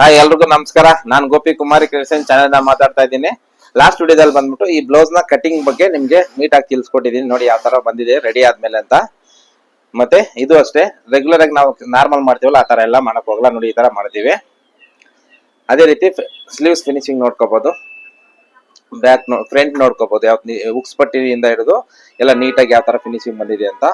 Hi, ಎಲ್ರಿಗೂ ನಮಸ್ಕಾರ. ನಾನು ಗೋಪಿ ಕುಮಾರಿ ಕೃಷ್ಣ ಚಾನೆಲ್ನ ಮಾತಾಡ್ತಾ ಇದ್ದೀನಿ. ಲಾಸ್ಟ್ ವಿಡಿಯೋದಲ್ಲಿ ಬಂದ್ಬಿಟ್ಟು ಈ ಬ್ಲೌಸ್ನ ಕಟಿಂಗ್ ಬಗ್ಗೆ ನಿಮ್ಗೆ ನೀಟಾಗಿ ತಿಳಿಸ್ಕೊಟ್ಟಿದ್ದೀನಿ. ನೋಡಿ, ಯಾವ ತರ ಬಂದಿದೆ ರೆಡಿ ಆದ್ಮೇಲೆ ಅಂತ. ಮತ್ತೆ ಇದು ಅಷ್ಟೇ. ರೆಗ್ಯುಲರ್ ಆಗಿ ನಾವು ನಾರ್ಮಲ್ ಮಾಡ್ತೀವಲ್ಲ, ಆ ತರ ಎಲ್ಲ ಮಾಡಕ್ ಹೋಗಲ್ಲ. ನೋಡಿ, ಈ ತರ ಮಾಡ್ತೀವಿ. ಅದೇ ರೀತಿ ಸ್ಲೀವ್ಸ್ ಫಿನಿಶಿಂಗ್ ನೋಡ್ಕೋಬಹುದು ಬ್ಯಾಕ್ ಫ್ರಂಟ್ ನೋಡ್ಕೋಬಹುದು ಯಾವ ಉಕ್ಸ್ ಪಟ್ಟಿಯಿಂದ ಹಿಡಿದು ಎಲ್ಲ ನೀಟಾಗಿ ಯಾವ ತರ ಫಿನಿಶಿಂಗ್ ಬಂದಿದೆ ಅಂತ.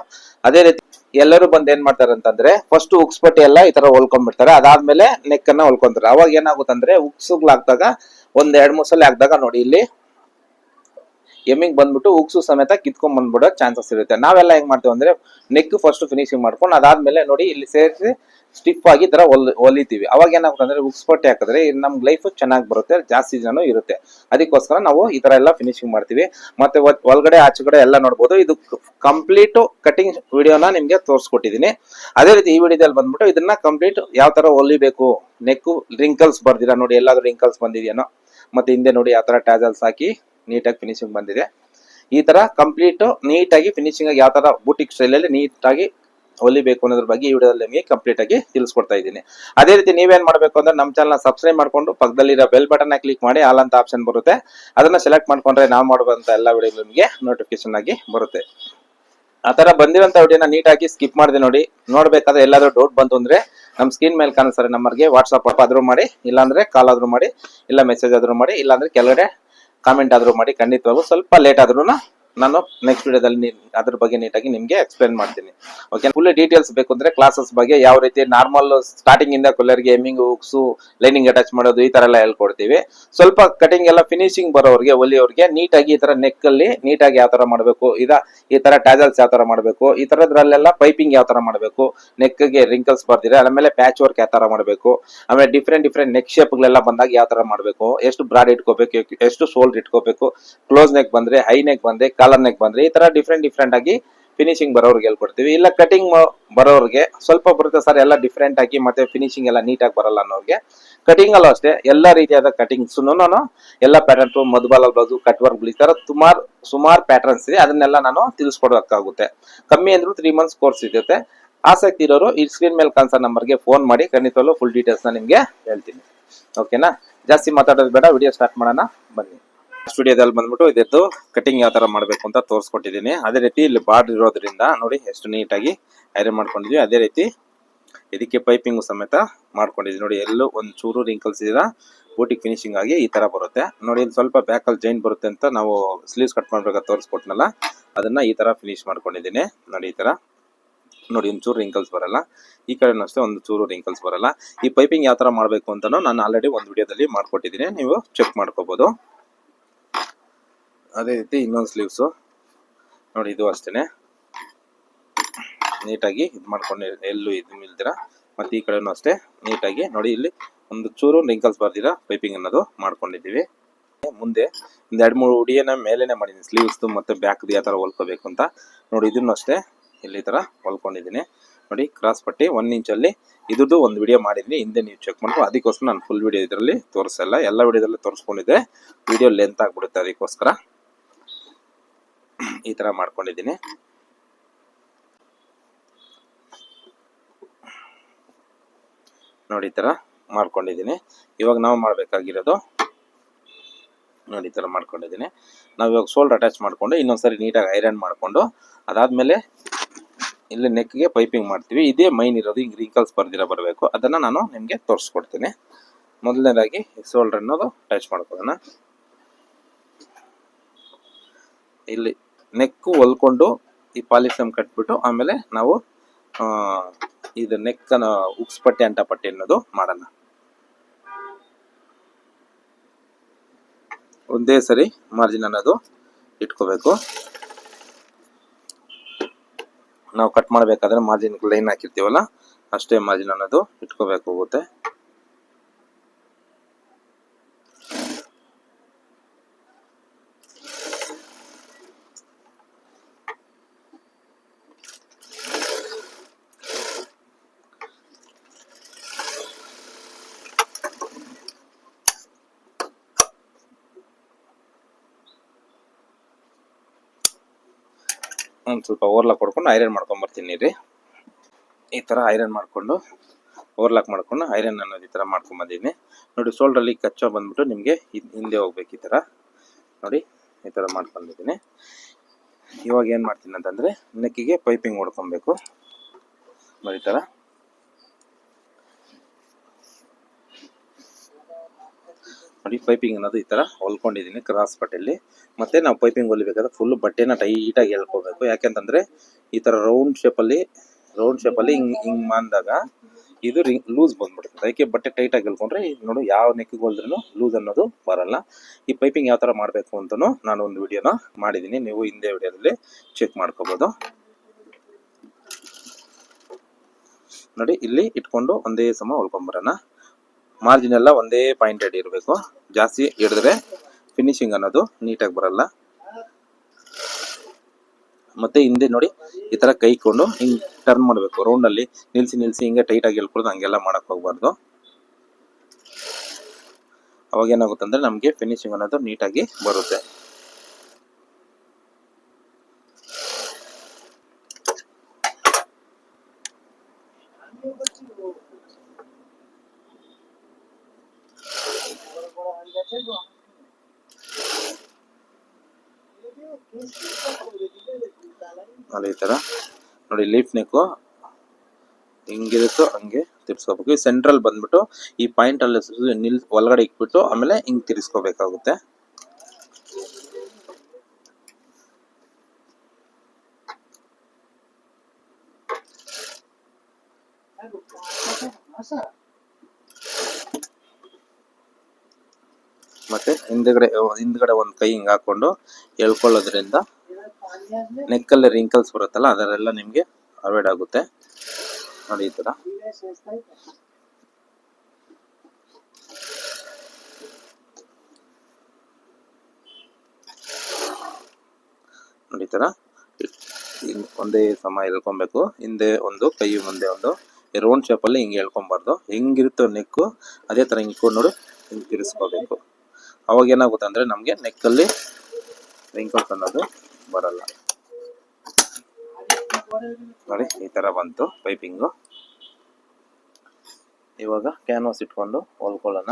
ಅದೇ ರೀತಿ ಎಲ್ಲರೂ ಬಂದ್ ಏನ್ ಮಾಡ್ತಾರೆ ಅಂತಂದ್ರೆ ಫಸ್ಟ್ ಉಕ್ಸ್ ಪಟ್ಟಿ ಎಲ್ಲ ಈ ತರ ಹೊಲ್ಕೊಂಡ್ಬಿಡ್ತಾರೆ. ಅದಾದ್ಮೇಲೆ ನೆಕ್ ಅನ್ನ ಹೊಲ್ಕೊಂತಾರೆ. ಅವಾಗ ಏನಾಗುತ್ತಂದ್ರೆ ಉಕ್ಸುಗ್ಲಾಗ್ದಾಗ ಒಂದ್ ಎರಡ್ ಮೂರ್ ಸಲ ಹಾಕ್ದಾಗ ನೋಡಿ ಇಲ್ಲಿ, ಎಮ್ಮಿಂಗ್ ಬಂದ್ಬಿಟ್ಟು ಉಕ್ಸು ಸಮೇತ ಕಿತ್ಕೊಂಡ್ ಬಂದ್ಬಿಡೋ ಚಾನ್ಸಸ್ ಇರುತ್ತೆ. ನಾವೆಲ್ಲ ಹೆಂಗ್ ಮಾಡ್ತೀವಿ ಅಂದ್ರೆ ನೆಕ್ ಫಸ್ಟ್ ಫಿನಿಶಿಂಗ್ ಮಾಡ್ಕೊಂಡು, ಅದಾದ್ಮೇಲೆ ನೋಡಿ ಇಲ್ಲಿ ಸೇರಿಸಿ ಸ್ಟಿಫ್ ಆಗಿ ತರ ಹೊಲ್ ಹೊಲಿತೀವಿ ಅವಾಗ ಏನಾಗುತ್ತೆ ಅಂದ್ರೆ ಉಕ್ಸ್ ಪಟ್ಟಿ ಹಾಕಿದ್ರೆ ನಮ್ ಲೈಫ್ ಚೆನ್ನಾಗಿ ಬರುತ್ತೆ, ಜಾಸ್ತಿ ಜನ ಇರುತ್ತೆ. ಅದಕ್ಕೋಸ್ಕರ ನಾವು ಈ ತರ ಎಲ್ಲ ಫಿನಿಶಿಂಗ್ ಮಾಡ್ತೀವಿ. ಮತ್ತೆ ಒಳಗಡೆ ಆಚೆಗಡೆ ಎಲ್ಲ ನೋಡ್ಬೋದು. ಇದು ಕಂಪ್ಲೀಟ್ ಕಟಿಂಗ್ ವಿಡಿಯೋನ ನಿಮ್ಗೆ ತೋರಿಸ್ಕೊಟ್ಟಿದ್ದೀನಿ ಅದೇ ರೀತಿ ಈ ವಿಡಿಯೋದಲ್ಲಿ ಬಂದ್ಬಿಟ್ಟು ಇದನ್ನ ಕಂಪ್ಲೀಟ್ ಯಾವ ತರ ಹೊಲಿಬೇಕು ನೆಕ್ಕು ರಿಂಕಲ್ಸ್ ಬರ್ದಿರಾ ನೋಡಿ, ಎಲ್ಲಾದ್ರೂ ರಿಂಕಲ್ಸ್ ಬಂದಿದೆಯೇನೋ, ಮತ್ತೆ ಹಿಂದೆ ನೋಡಿ ಯಾವ ತರ ಟ್ಯಾಜಲ್ಸ್ ಹಾಕಿ ನೀಟಾಗಿ ಫಿನಿಶಿಂಗ್ ಬಂದಿದೆ. ಈ ತರ ಕಂಪ್ಲೀಟ್ ನೀಟಾಗಿ ಫಿನಿಶಿಂಗ್ ಆಗಿ ಯಾವ ತರ ಬೂಟಿಕ್ ಸ್ಟೈಲಲ್ಲಿ ನೀಟಾಗಿ ಹೊಲಿಬೇಕು ಅನ್ನೋದ್ರ ಬಗ್ಗೆ ಈ ವಿಡಿಯೋದಲ್ಲಿ ನಿಮಗೆ ಕಂಪ್ಲೀಟ್ ಆಗಿ ತಿಳಿಸ್ಕೊಡ್ತಾ ಇದ್ದೀನಿ. ಅದೇ ರೀತಿ ನೀವೇನ್ ಮಾಡ್ಬೇಕು ಅಂದ್ರೆ ನಮ್ಮ ಚಾನಲ್ ಸಬ್ಸ್ಕ್ರೈಬ್ ಮಾಡ್ಕೊಂಡು ಪಕ್ಕದಲ್ಲಿರೋ ಬೆಲ್ ಬಟನ್ ಕ್ಲಿಕ್ ಮಾಡಿ ಆಲ್ ಅಂತ ಆಪ್ಷನ್ ಬರುತ್ತೆ. ಅದನ್ನ ಸೆಲೆಕ್ಟ್ ಮಾಡ್ಕೊಂಡ್ರೆ ನಾವು ಮಾಡುವಂತ ಎಲ್ಲ ವಿಡಿಯೋ ನಿಮಗೆ ನೋಟಿಫಿಕೇಶನ್ ಆಗಿ ಬರುತ್ತೆ. ಆ ತರ ಬಂದಿರೋಂತ ವಿಡಿಯೋನ ನೀಟಾಗಿ ಸ್ಕಿಪ್ ಮಾಡಿದೆ ನೋಡಿ. ನೋಡ್ಬೇಕಾದ್ರೆ ಎಲ್ಲಾದ್ರೂ ಡೌಟ್ ಬಂತು ಅಂದ್ರೆ ನಮ್ ಸ್ಕ್ರೀನ್ ಮೇಲೆ ಕಾಣಿಸ್ತಾರೆ ನಂಬರ್ಗೆ ವಾಟ್ಸ್ಆಪ್ ಆದ್ರೂ ಮಾಡಿ, ಇಲ್ಲಾಂದ್ರೆ ಕಾಲ್ ಆದ್ರೂ ಮಾಡಿ, ಇಲ್ಲ ಮೆಸೇಜ್ ಆದ್ರೂ ಮಾಡಿ, ಇಲ್ಲಾಂದ್ರೆ ಕೆಳಗಡೆ ಕಾಮೆಂಟ್ ಆದ್ರೂ ಮಾಡಿ ಖಂಡಿತವಾಗೂ ಸ್ವಲ್ಪ ಲೇಟ್ ಆದ್ರೂ ನಾನು ನೆಕ್ಸ್ಟ್ ವಿಡಿಯೋದಲ್ಲಿ ಅದ್ರ ಬಗ್ಗೆ ನೀಟಾಗಿ ನಿಮ್ಗೆ ಎಕ್ಸ್ಪ್ಲೇನ್ ಮಾಡ್ತೀನಿ. ಓಕೆ ಫುಲ್ ಡೀಟೇಲ್ಸ್ ಬೇಕು ಅಂದ್ರೆ ಕ್ಲಾಸಸ್ ಬಗ್ಗೆ ಯಾವ ರೀತಿ ನಾರ್ಮಲ್ ಸ್ಟಾರ್ಟಿಂಗ್ ಇಂದ ಕೊಲ್ಲರ್ಗೆ ಎಮ್ಮಿಂಗ್ ಹುಕ್ಸು ಲೈನಿಂಗ್ ಅಟ್ಯಾಚ್ ಮಾಡೋದು ಈ ತರ ಎಲ್ಲ ಹೇಳ್ಕೊಡ್ತೀವಿ. ಸ್ವಲ್ಪ ಕಟಿಂಗ್ ಎಲ್ಲ ಫಿನಿಶಿಂಗ್ ಬರೋರಿಗೆ ಒಲಿಯೋರಿಗೆ ನೀಟಾಗಿ ಈ ತರ ನೆಕ್ಕಲ್ಲಿ ನೀಟಾಗಿ ಯಾವ ತರ ಮಾಡಬೇಕು, ಇದ ಈ ತರ ಟ್ಯಾಜಲ್ಸ್ ಯಾವ ತರ ಮಾಡಬೇಕು, ಈ ತರದ್ರಲ್ಲೆಲ್ಲ ಪೈಪಿಂಗ್ ಯಾವ ತರ ಮಾಡಬೇಕು ನೆಕ್ಗೆ ರಿಂಕಲ್ಸ್ ಬರ್ದಿರ ಆಮೇಲೆ ಪ್ಯಾಚ್ ವರ್ಕ್ ಯಾವ ತರ ಮಾಡಬೇಕು, ಆಮೇಲೆ ಡಿಫ್ರೆಂಟ್ ಡಿಫ್ರೆಂಟ್ ನೆಕ್ ಶೇಪ್ಗಳೆಲ್ಲ ಬಂದಾಗ ಯಾವ ತರ ಮಾಡಬೇಕು, ಎಷ್ಟು ಬ್ರಾಡ್ ಇಟ್ಕೋಬೇಕು, ಎಷ್ಟು ಸೋಲ್ಡ್ ಇಟ್ಕೋಬೇಕು ಕ್ಲೋಸ್ ನೆಕ್ ಬಂದ್ರೆ ಹೈ ನೆಕ್ ಬಂದ್ರೆ ಕಾಲರ್ ನೆಕ್ ಬಂದ್ರೆ ಈ ತರ ಡಿಫ್ರೆಂಟ್ ಡಿಫ್ರೆಂಟ್ ಆಗಿ ಫಿನಿಶಿಂಗ್ ಬರೋರ್ಗೆ ಹೇಳ್ಕೊಡ್ತೀವಿ. ಇಲ್ಲ ಕಟಿಂಗ್ ಬರೋರ್ಗೆ ಸ್ವಲ್ಪ ಬರುತ್ತೆ ಸರ್ ಎಲ್ಲ ಡಿಫ್ರೆಂಟ್ ಆಗಿ ಮತ್ತೆ ಫಿನಿಶಿಂಗ್ ಎಲ್ಲ ನೀಟಾಗಿ ಬರಲ್ಲ ಅನ್ನೋರ್ಗೆ ಕಟಿಂಗ್ ಅಲ್ಲೂ ಅಷ್ಟೇ, ಎಲ್ಲ ರೀತಿಯಾದ ಕಟಿಂಗ್ಸ್ ನಾನು ಎಲ್ಲ pattern Madhubala blouse cut work ಈ ಸುಮಾರು ಸುಮಾರು ಪ್ಯಾಟರ್ನ್ಸ್ ಇದೆ. ಅದನ್ನೆಲ್ಲ ನಾನು ತಿಳಿಸ್ಕೊಡೋಕ್ಕಾಗುತ್ತೆ. ಕಮ್ಮಿ ಅಂದ್ರೂ ತ್ರೀ ಮಂತ್ಸ್ ಕೋರ್ಸ್ ಇರುತ್ತೆ ಆಸಕ್ತಿ ಇರೋರು ಈ ಸ್ಕ್ರೀನ್ ಮೇಲೆ ಕಾಣಿಸೋ ನಂಬರ್ಗೆ ಫೋನ್ ಮಾಡಿ, ಖಂಡಿತವಾಗ್ಲೂ ಫುಲ್ ಡೀಟೇಲ್ಸ್ ನಿಮಗೆ ನಿಮ್ಗೆ ಹೇಳ್ತೀನಿ. ಓಕೆನಾ ಜಾಸ್ತಿ ಮಾತಾಡೋದು ಬೇಡ ವಿಡಿಯೋ ಸ್ಟಾರ್ಟ್ ಮಾಡೋಣ. ಬನ್ನಿ. ಸ್ಟುಡಿಯೋದಲ್ಲಿ ಬಂದ್ಬಿಟ್ಟು ಇದ್ದು ಕಟಿಂಗ್ ಯಾವ ತರ ಮಾಡಬೇಕು ಅಂತ ತೋರಿಸ್ಕೊಟ್ಟಿದ್ದೀನಿ. ಅದೇ ರೀತಿ ಇಲ್ಲಿ ಬಾರ್ ಇರೋದ್ರಿಂದ ನೋಡಿ ಎಷ್ಟು ನೀಟಾಗಿ ಐರನ್ ಮಾಡ್ಕೊಂಡಿದ್ವಿ. ಅದೇ ರೀತಿ ಇದಕ್ಕೆ ಪೈಪಿಂಗ್ ಸಮೇತ ಮಾಡ್ಕೊಂಡಿದ್ವಿ. ನೋಡಿ, ಎಲ್ಲೂ ಒಂದು ಚೂರು ರಿಂಕಲ್ಸ್ ಇದೀರ ಬೂಟಿಗೆ ಫಿನಿಶಿಂಗ್ ಆಗಿ ಈ ತರ ಬರುತ್ತೆ. ನೋಡಿ, ಇಲ್ಲಿ ಸ್ವಲ್ಪ ಬ್ಯಾಕಲ್ಲಿ ಜೈನ್ ಬರುತ್ತೆ ಅಂತ ನಾವು ಸ್ಲೀವ್ಸ್ ಕಟ್ ಮಾಡ್ಬೇಕಾದ್ರೆ ತೋರಿಸ್ಕೊಟ್ನಲ್ಲ, ಅದನ್ನ ಈ ತರ ಫಿನಿಶ್ ಮಾಡ್ಕೊಂಡಿದ್ದೀನಿ. ನೋಡಿ, ಈ ತರ. ನೋಡಿ, ಒಂದು ಚೂರು ರಿಂಕಲ್ಸ್ ಬರಲ್ಲ. ಈ ಕಡೆನೂ ಅಷ್ಟೇ ಒಂದು ಚೂರು ರಿಂಕಲ್ಸ್ ಬರಲ್ಲ. ಈ ಪೈಪಿಂಗ್ ಯಾವ ತರ ಮಾಡಬೇಕು ಅಂತಲೂ ನಾನು ಆಲ್ರೆಡಿ ಒಂದು ವಿಡಿಯೋದಲ್ಲಿ ಮಾಡಿಕೊಟ್ಟಿದ್ದೀನಿ. ನೀವು ಚೆಕ್ ಮಾಡ್ಕೋಬಹುದು ಅದೇ ರೀತಿ ಇನ್ನೊಂದು ಸ್ಲೀವ್ಸು ನೋಡಿ, ಇದು ಅಷ್ಟೇ ನೀಟಾಗಿ ಇದು ಮಾಡ್ಕೊಂಡು ಎಲ್ಲೂ ಇದು ಇಲ್ದಿರ ಮತ್ತು ಈ ಕಡೆನೂ ಅಷ್ಟೇ ನೀಟಾಗಿ. ನೋಡಿ, ಇಲ್ಲಿ ಒಂದು ಚೂರು ರಿಂಕಲ್ಸ್ ಬರ್ದಿರ ಪೈಪಿಂಗ್ ಅನ್ನೋದು ಮಾಡ್ಕೊಂಡಿದ್ದೀವಿ. ಮುಂದೆ ಒಂದು ಎರಡು ಮೂರು ಉಡಿಯನ್ನ ಮೇಲೇನೆ ಮಾಡಿದ್ದೀನಿ. ಸ್ಲೀವ್ಸ್ದು ಮತ್ತು ಬ್ಯಾಕ್ದು ಯಾವ ಥರ ಹೊಲ್ಕೋಬೇಕು ಅಂತ. ನೋಡಿ, ಇದನ್ನು ಅಷ್ಟೇ ಇಲ್ಲಿ ತರ ಹೊಲ್ಕೊಂಡಿದ್ದೀನಿ. ನೋಡಿ ಕ್ರಾಸ್ ಪಟ್ಟಿ ಒನ್ ಇಂಚಲ್ಲಿ ಇದ್ರದ್ದು ಒಂದು ವಿಡಿಯೋ ಮಾಡಿದ್ದೀನಿ. ಹಿಂದೆ ನೀವು ಚೆಕ್ ಮಾಡ್ಕೊಂಡು ಅದಕ್ಕೋಸ್ಕರ ನಾನು ಫುಲ್ ವಿಡಿಯೋ ಇದರಲ್ಲಿ ತೋರಿಸಲ್ಲ. ಎಲ್ಲ ವಿಡಿಯೋದಲ್ಲೇ ತೋರಿಸ್ಕೊಂಡಿದ್ದೆ. ವಿಡಿಯೋ ಲೆಂತ್ ಆಗಿಬಿಡುತ್ತೆ ಅದಕ್ಕೋಸ್ಕರ. ಈ ತರ ಮಾಡ್ಕೊಂಡಿದ್ದೀನಿ. ನೋಡಿ ತರ ಮಾಡ್ಕೊಂಡಿದ್ದೀನಿ. ಇವಾಗ ನಾವು ಮಾಡಬೇಕಾಗಿರೋದು ನೋಡಿ ತರ ಮಾಡ್ಕೊಂಡಿದ್ದೀನಿ. ನಾವು ಇವಾಗ ಸೋಲ್ಡ್ ಅಟ್ಯಾಚ್ ಮಾಡ್ಕೊಂಡು ಇನ್ನೊಂದ್ಸರಿ ನೀಟಾಗಿ ಐರನ್ ಮಾಡ್ಕೊಂಡು ಅದಾದ್ಮೇಲೆ ಇಲ್ಲಿ ನೆಕ್ಗೆ ಪೈಪಿಂಗ್ ಮಾಡ್ತೀವಿ. ಇದೇ ಮೈನ್ ಇರೋದು ಹಿಂಗೆ ರಿಂಕಲ್ಸ್ ಬರ್ದಿರ ಬರಬೇಕು. ಅದನ್ನ ನಾನು ನಿಮಗೆ ತೋರಿಸ್ಕೊಡ್ತೀನಿ. ಮೊದಲನೇದಾಗಿ ಸೋಲ್ಡ್ರ್ ಅನ್ನೋದು ಅಟ್ಯಾಚ್ ಮಾಡ್ಕೊಳ್ಳೋಣ. ಇಲ್ಲಿ ನೆಕ್ಕು ಹೊಲ್ಕೊಂಡು ಈ ಪಾಲಿಸಮ್ ಕಟ್ಬಿಟ್ಟು ಆಮೇಲೆ ನಾವು ಇದು ನೆಕ್ ಉಕ್ಸ್ ಪಟ್ಟೆ ಅಂಟ ಪಟ್ಟೆ ಅನ್ನೋದು ಮಾಡೋಣ. ಒಂದೇ ಸರಿ ಮಾರ್ಜಿನ್ ಅನ್ನೋದು ಇಟ್ಕೋಬೇಕು. ನಾವು ಕಟ್ ಮಾಡಬೇಕಾದ್ರೆ ಮಾರ್ಜಿನ್ ಲೈನ್ ಹಾಕಿರ್ತೀವಲ್ಲ, ಅಷ್ಟೇ ಮಾರ್ಜಿನ್ ಅನ್ನೋದು ಇಟ್ಕೋಬೇಕು ಹೋಗುತ್ತೆ. ಸ್ವಲ್ಪ ಓವರ್ಲಾಕ್ ಕೊಡ್ಕೊಂಡು ಐರನ್ ಮಾಡ್ಕೊಂಬರ್ತೀನಿ ರೀ. ಈ ತರ ಐರನ್ ಮಾಡ್ಕೊಂಡು ಓವರ್ಲಾಕ್ ಮಾಡ್ಕೊಂಡು ಐರನ್ ಅನ್ನೋದು ಈ ಥರ ಮಾಡ್ಕೊಂಡ್ ಬಂದಿದ್ದೀನಿ ನೋಡಿ ಶೋಲ್ಡ್ರಲ್ಲಿ ಕಚ್ಚೋ ಬಂದ್ಬಿಟ್ಟು ನಿಮಗೆ ಹಿಂದೆ ಹೋಗ್ಬೇಕು ಈ ಥರ ನೋಡಿ, ಈ ಥರ ಮಾಡ್ಕೊಂಡಿದ್ದೀನಿ ಇವಾಗ ಏನು ಮಾಡ್ತೀನಿ ಅಂತಂದರೆ ನೆಕ್ಕಿಗೆ ಪೈಪಿಂಗ್ ಹೊಡ್ಕೊಬೇಕು. ನೋಡಿ ಈ ಥರ ನೋಡಿ ಪೈಪಿಂಗ್ ಅನ್ನೋದು ಈ ಥರ ಹೊಲ್ಕೊಂಡಿದ್ದೀನಿ ಕ್ರಾಸ್ ಬಟ್ಟೆಯಲ್ಲಿ ಮತ್ತೆ ನಾವು ಪೈಪಿಂಗ್ ಹೊಲಿಬೇಕಾದ್ರೆ ಫುಲ್ ಬಟ್ಟೆನ ಟೈಟಾಗಿ ಎಳ್ಕೊಬೇಕು. ಯಾಕೆಂತಂದ್ರೆ ಈ ಥರ ರೌಂಡ್ ಶೇಪಲ್ಲಿ ರೌಂಡ್ ಶೇಪಲ್ಲಿ ಹಿಂಗ್ ಹಿಂಗ್ ಮಾಡಿದಾಗ ಇದು ರಿಂಗ್ ಲೂಸ್ ಬಂದ್ಬಿಡುತ್ತೆ ಅದಕ್ಕೆ ಬಟ್ಟೆ ಟೈಟಾಗಿ ಎಳ್ಕೊಂಡ್ರೆ ಇದು ನೋಡು ಯಾವ ನೆಕ್ಕಿಗೆ ಹೊಲಿದ್ರೂ ಲೂಸ್ ಅನ್ನೋದು ಬರಲ್ಲ. ಈ ಪೈಪಿಂಗ್ ಯಾವ ಥರ ಮಾಡಬೇಕು ಅಂತಲೂ ನಾನು ಒಂದು ವಿಡಿಯೋನ ಮಾಡಿದ್ದೀನಿ ನೀವು ಹಿಂದೆ ವಿಡಿಯೋದಲ್ಲಿ ಚೆಕ್ ಮಾಡ್ಕೋಬೋದು. ನೋಡಿ, ಇಲ್ಲಿ ಇಟ್ಕೊಂಡು ಒಂದೇ ಸಮ ಹೊಲ್ಕೊಂಬರೋಣ ಮಾರ್ಜಿನ್ ಎಲ್ಲ ಒಂದೇ ಪಾಯಿಂಟೆಡ್ ಇರಬೇಕು. ಜಾಸ್ತಿ ಹಿಡಿದ್ರೆ ಫಿನಿಶಿಂಗ್ ಅನ್ನೋದು ನೀಟಾಗಿ ಬರಲ್ಲ. ಮತ್ತೆ ಹಿಂದೆ ನೋಡಿ, ಈ ತರ ಕೈ ಇಟ್ಕೊಂಡು ಹಿಂಗ್ ಟರ್ನ್ ಮಾಡಬೇಕು. ರೌಂಡ್ ಅಲ್ಲಿ ನಿಲ್ಸಿ ನಿಲ್ಸಿ ಹಿಂಗೆ ಟೈಟ್ ಆಗಿ ಹೇಳ್ಕೊಡೋದು ಹಂಗೆಲ್ಲ ಮಾಡಕ್ ಹೋಗ್ಬಾರ್ದು. ಅವಾಗ ಏನಾಗುತ್ತೆ ಅಂದ್ರೆ ನಮ್ಗೆ ಫಿನಿಶಿಂಗ್ ಅನ್ನೋದು ನೀಟಾಗಿ ಬರುತ್ತೆ ಅಲ್ಲಿ ಈ ತರ ನೋಡಿ ಲೀಫ್ ನೆಕ್ಕು ಹಿಂಗಿರುತ್ತೋ ಹಂಗೆ ತಿರ್ಸ್ಕೋಬೇಕು. ಸೆಂಟ್ರಲ್ ಬಂದ್ಬಿಟ್ಟು ಈ ಪಾಯಿಂಟ್ ಅಲ್ಲಿ ನಿಲ್, ಒಳಗಡೆ ಇಕ್ಬಿಟ್ಟು ಆಮೇಲೆ ಹಿಂಗ್ ತಿರ್ಸ್ಕೋಬೇಕಾಗುತ್ತೆ. ಮತ್ತೆ ಹಿಂದ್ಗಡೆ ಹಿಂದ್ಗಡೆ ಒಂದ್ ಕೈ ಹಿಂಗ್ ಹಾಕೊಂಡು ಎಳ್ಕೊಳ್ಳೋದ್ರಿಂದ ನೆಕ್ಕಲ್ಲಿ ರಿಂಕಲ್ಸ್ ಬರುತ್ತಲ್ಲ ಅದರೆಲ್ಲ ನಿಮ್ಗೆ ಅವಾಯ್ಡ್ ಆಗುತ್ತೆ. ನೋಡಿ ಈ ತರ. ನೋಡಿ ಒಂದೇ ಸಮ ಎಳ್ಕೊಬೇಕು, ಹಿಂದೆ ಒಂದು, ಕೈ ಮುಂದೆ ಒಂದು. ರೌಂಡ್ ಅಲ್ಲಿ ಹಿಂಗೆ ಎಳ್ಕೊಬಾರ್ದು. ಹೆಂಗಿರುತ್ತೋ ನೆಕ್ಕು ಅದೇ ತರ ಹಿಂಗೆ ನೋಡು ಹಿಂಗ್ ತಿರ್ಸ್ಕೋಬೇಕು ಅವಾಗ ಏನಾಗುತ್ತೆ ಅಂದ್ರೆ ನಮ್ಗೆ ನೆಕ್ಕಲ್ಲಿ ರಿಂಕಲ್ಸ್ ಅನ್ನೋದು ಬರಲ್ಲ. ನೋಡಿ, ಈ ತರ ಬಂತು ಪೈಪಿಂಗು. ಇವಾಗ ಕ್ಯಾನ್ವಾಸ್ ಇಟ್ಕೊಂಡು ಹೊಲ್ಕೊಳ್ಳೋಣ.